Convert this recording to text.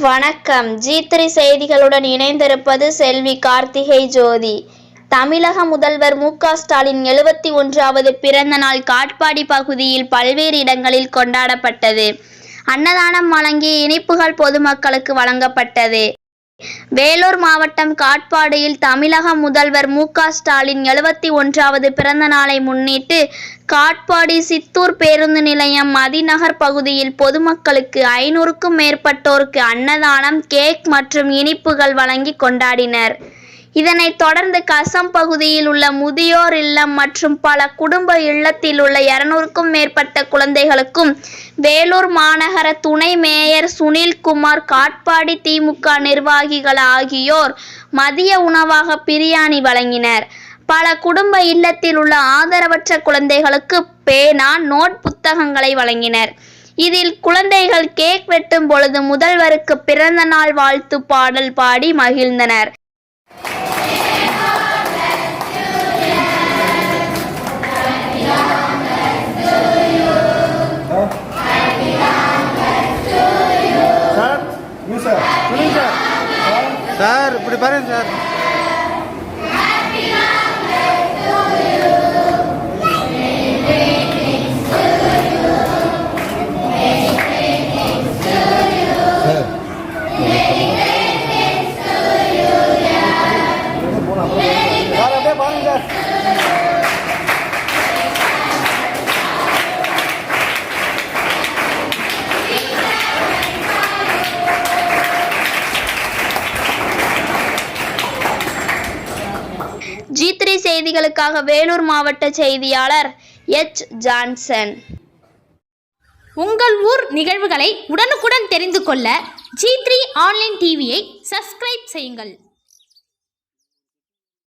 வணக்கம். G three செய்திகளுடன் இணைந்திருப்பது செல்வி கார்த்திகை ஜோதி. தமிழக முதல்வர் மு க ஸ்டாலின் எழுபத்தி ஒன்றாவது பிறந்த நாள் காட்பாடி பகுதியில் பல்வேறு இடங்களில் கொண்டாடப்பட்டது. அன்னதானம் வழங்கி இனிப்புகள் பொதுமக்களுக்கு வழங்கப்பட்டது. வேலூர் மாவட்டம் காட்பாடியில் தமிழக முதல்வர் மு க ஸ்டாலின் எழுபத்தி ஒன்றாவது பிறந்த நாளை முன்னிட்டு காட்பாடி சித்தூர் பேருந்து நிலையம் மதிநகர் பகுதியில் பொதுமக்களுக்கு ஐநூறுக்கும் மேற்பட்டோருக்கு அன்னதானம் கேக் மற்றும் இனிப்புகள் வழங்கி கொண்டாடினர். இதனைத் தொடர்ந்து கசம் பகுதியில் உள்ள முதியோர் இல்லம் மற்றும் பல குடும்ப இல்லத்தில் உள்ள இருநூறுக்கும் மேற்பட்ட குழந்தைகளுக்கும் வேலூர் மாநகர துணை மேயர் சுனில்குமார் காட்பாடி திமுக நிர்வாகிகள் ஆகியோர் மதிய உணவாக பிரியாணி வழங்கினர். பல குடும்ப இல்லத்தில் உள்ள ஆதரவற்ற குழந்தைகளுக்கு பேனா நோட் புத்தகங்களை வழங்கினர். இதில் குழந்தைகள் கேக் வெட்டும் பொழுது முதல்வருக்கு பிறந்த நாள் வாழ்த்து பாடல் பாடி மகிழ்ந்தனர். சார் இப்படி பாருங்க சார். சார். ஜி த்ரீ செய்திகளுக்காக வேலூர் மாவட்ட செய்தியாளர் எச் ஜான்சன் உங்கள் ஊர் நிகழ்வுகளை உடனுக்குடன் தெரிந்து கொள்ள ஜி த்ரீ ஆன்லைன் டிவியை சப்ஸ்கிரைப் செய்யுங்கள்.